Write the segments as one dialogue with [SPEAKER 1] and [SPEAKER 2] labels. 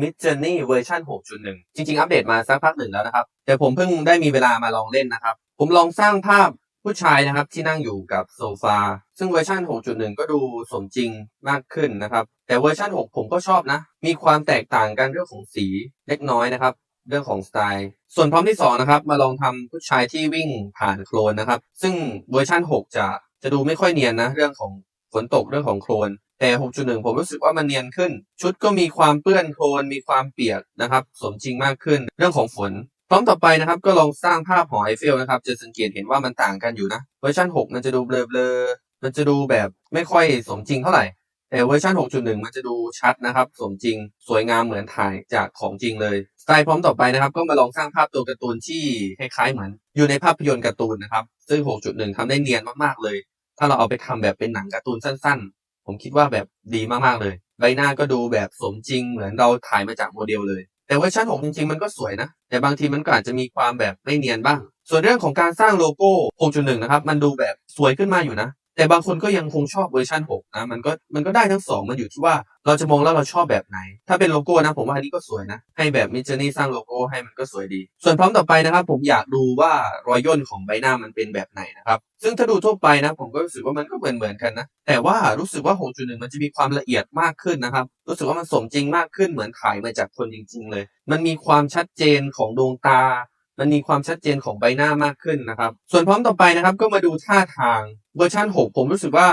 [SPEAKER 1] Mid Journey เวอร์ชัน6.1 จริง ๆ อัปเดตมาสักพักหนึ่งแล้วนะครับ แต่ผมเพิ่งได้มีเวลามาลองเล่นนะครับ ผมลองสร้างภาพผู้ชายนะครับที่นั่งอยู่กับโซฟา ซึ่งเวอร์ชัน6.1 ก็ดูสมจริงมากขึ้นนะครับ แต่เวอร์ชัน6 ผมก็ชอบนะ มีความแตกต่างกันเรื่องของสีเล็กน้อยนะครับ เรื่องของสไตล์ ส่วนพร้อมที่2นะครับ มาลองทำผู้ชายที่วิ่งผ่านโคลนนะครับ ซึ่งเวอร์ชัน6 จะจะดูไม่ค่อยเนียนนะ เรื่องของฝนตกเรื่องของโคลน แต่ 6.1 ผมรู้สึกว่ามันเนียนขึ้น ชุดก็มีความเปื้อนโคลนมีความเปียกนะครับ สมจริงมากขึ้นเรื่องของฝนพร้อมต่อไปนะครับก็ลองสร้างภาพหอไอเฟลนะครับ จะสังเกตเห็นว่ามันต่างกันอยู่นะ เวอร์ชัน 6 มันจะดูเบลอๆมันจะดูแบบไม่ค่อยสมจริงเท่าไหร่ แต่เวอร์ชัน 6.1 มันจะดูชัดนะครับ สมจริง สวยงามเหมือนถ่ายจากของจริงเลย สไตล์พร้อมต่อไปนะครับ ก็มาลองสร้างภาพตัวการ์ตูนที่คล้ายๆเหมือน อยู่ในภาพยนตร์การ์ตูนนะครับ ซึ่ง 6.1ทำได้เนียนมากๆเลย ถ้าเราเอาไปทำแบบเป็นหนังการ์ตูนสั้นๆ ผมคิดว่าแบบดีมากๆเลย ใบหน้าก็ดูแบบสมจริงเหมือนเราถ่ายมาจากโมเดลเลย แต่เวอร์ชัน6จริงๆมันก็สวยนะ แต่บางทีมันก็อาจจะมีความแบบไม่เนียนบ้าง ส่วนเรื่องของการสร้างโลโก้ 6.1 นะครับ มันดูแบบสวยขึ้นมาอยู่นะ แต่บางคนก็ยังคงชอบเวอร์ชัน6นะมันก็มันก็ได้ทั้งสองมันอยู่ที่ว่าเราจะมองแล้วเราชอบแบบไหน ถ้าเป็นโลโก้นะผมว่าอันนี้ก็สวยนะ ให้แบบมิจนี่สร้างโลโก้ให้มันก็สวยดี ส่วนพร้อมต่อไปนะครับ ผมอยากดูว่ารอยย่นของใบหน้ามันเป็นแบบไหนนะครับซึ่งถ้าดูทั่วไปนะผมก็รู้สึกว่ามันก็เหมือนเหมือนๆกันนะแต่ว่ารู้สึกว่า 6.1 มันจะมีความละเอียดมากขึ้นนะครับ รู้สึกว่ามันสมจริงมากขึ้นเหมือนถ่ายมาจากคนจริง ๆ เลย มันมีความชัดเจนของดวงตา มันมีความชัดเจนของใบหน้ามากขึ้นนะครับ ส่วนพร้อมต่อไปนะครับก็มาดูท่าทางเวอร์ชัน6 ผมรู้สึกว่า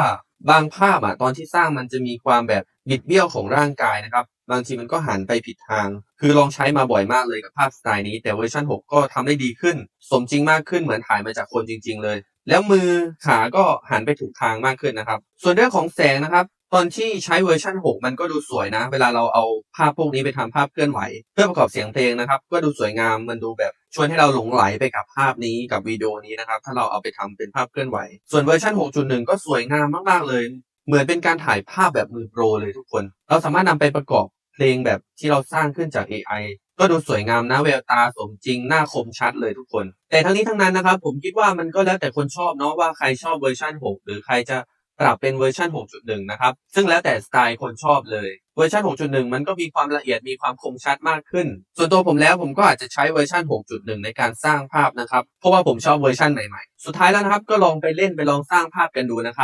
[SPEAKER 1] บางภาพอะตอนที่สร้างมันจะมีความแบบบิดเบี้ยวของร่างกายนะครับบางทีมันก็หันไปผิดทาง คือลองใช้มาบ่อยมากเลยกับภาพสไตล์นี้ แต่เวอร์ชัน6 ก็ทำได้ดีขึ้น สมจริงมากขึ้นเหมือนถ่ายมาจากคนจริง ๆ เลย แล้วมือขาก็หันไปถูกทางมากขึ้นนะครับ ส่วนเรื่องของแสงนะครับ ตอนที่ใช้เวอร์ชัน6 มันก็ดูสวยนะ เวลาเราเอาภาพพวกนี้ไปทำภาพเคลื่อนไหว เพื่อประกอบเสียงเพลงนะครับ ก็ดูสวยงามมันดูแบบ ชวนให้เราหลงไหลไปกับภาพนี้กับวิดีโอนี้นะครับ ถ้าเราเอาไปทำเป็นภาพเคลื่อนไหว ส่วนเวอร์ชัน6.1 ก็สวยงามมากๆเลย เหมือนเป็นการถ่ายภาพแบบมือโปรเลยทุกคน เราสามารถนำไปประกอบเพลงแบบที่เราสร้างขึ้นจาก AI ก็ดูสวยงามนะแววตาสมจริงหน้าคมชัดเลยทุกคน แต่ทั้งนี้ทั้งนั้นนะครับ ผมคิดว่ามันก็แล้วแต่คนชอบเนาะว่าใครชอบเวอร์ชัน6 หรือใครจะปรับเป็นเวอร์ชัน6.1 นะครับ ซึ่งแล้วแต่สไตล์คนชอบเลย เวอร์ชัน6.1 มันก็มีความละเอียดมีความคมชัดมากขึ้น ส่วนตัวผมแล้วผมก็อาจจะใช้เวอร์ชัน6.1 ในการสร้างภาพนะครับ เพราะว่าผมชอบเวอร์ชันใหม่ๆ สุดท้ายแล้วนะครับก็ลองไปเล่นไปลองสร้างภาพกันดูนะครับ